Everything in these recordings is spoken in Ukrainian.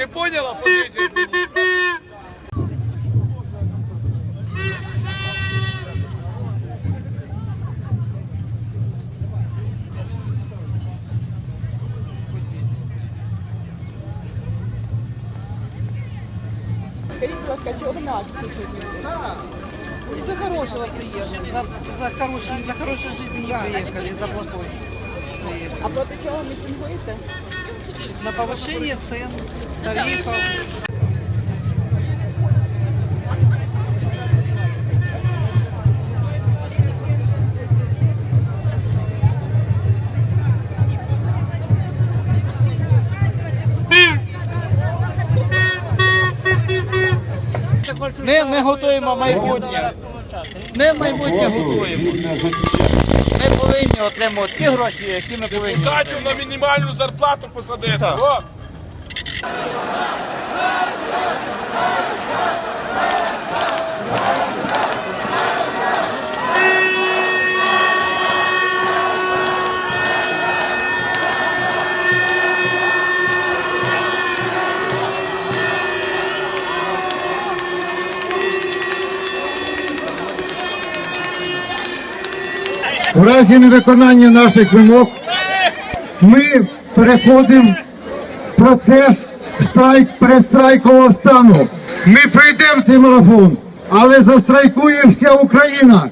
зарплату! Ти поняла, позицію? Скажіть, будь ласка, чого ви на акцію сьогодні? За хорошего приехали. За, за, хороший, за хорошей жизнью не приехали, за плохой. Приехали. А проти чого мітингуєте? На повышение цен, тарифов. Ми, ми готуємо майбутнє. Ми майбутнє готуємо. Ми повинні отримувати ті гроші, які ми повинні. Депутатів на мінімальну зарплату посадити. Так. О! В разі невиконання наших вимог ми переходимо в процес страйк перестрайкового стану. Ми пройдемо цей марафон, але застрайкує вся Україна.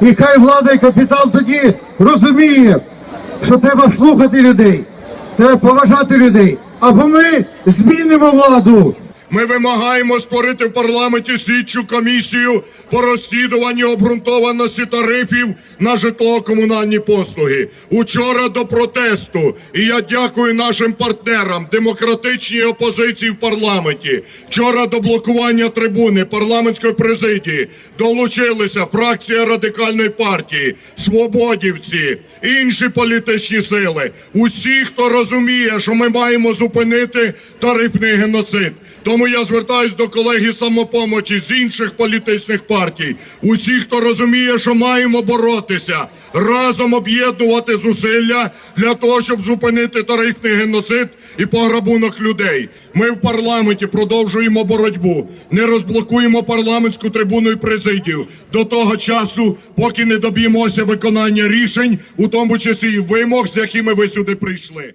І хай влада і капітал тоді розуміє, що треба слухати людей, треба поважати людей. Або ми змінимо владу, Ми вимагаємо створити в парламенті слідчу комісію по розслідуванню обґрунтованості тарифів на житлово-комунальні послуги. Учора до протесту, і я дякую нашим партнерам демократичній опозиції в парламенті. Вчора до блокування трибуни парламентської президії долучилися фракція радикальної партії, свободівці, інші політичні сили. Усі, хто розуміє, що ми маємо зупинити тарифний геноцид. Тому я звертаюсь до колеги самопомочі з інших політичних партій. Усі, хто розуміє, що маємо боротися, разом об'єднувати зусилля для того, щоб зупинити тарифний геноцид і пограбунок людей. Ми в парламенті продовжуємо боротьбу. Не розблокуємо парламентську трибуну і президію до того часу, поки не доб'ємося виконання рішень, у тому числі і вимог, з якими ви сюди прийшли.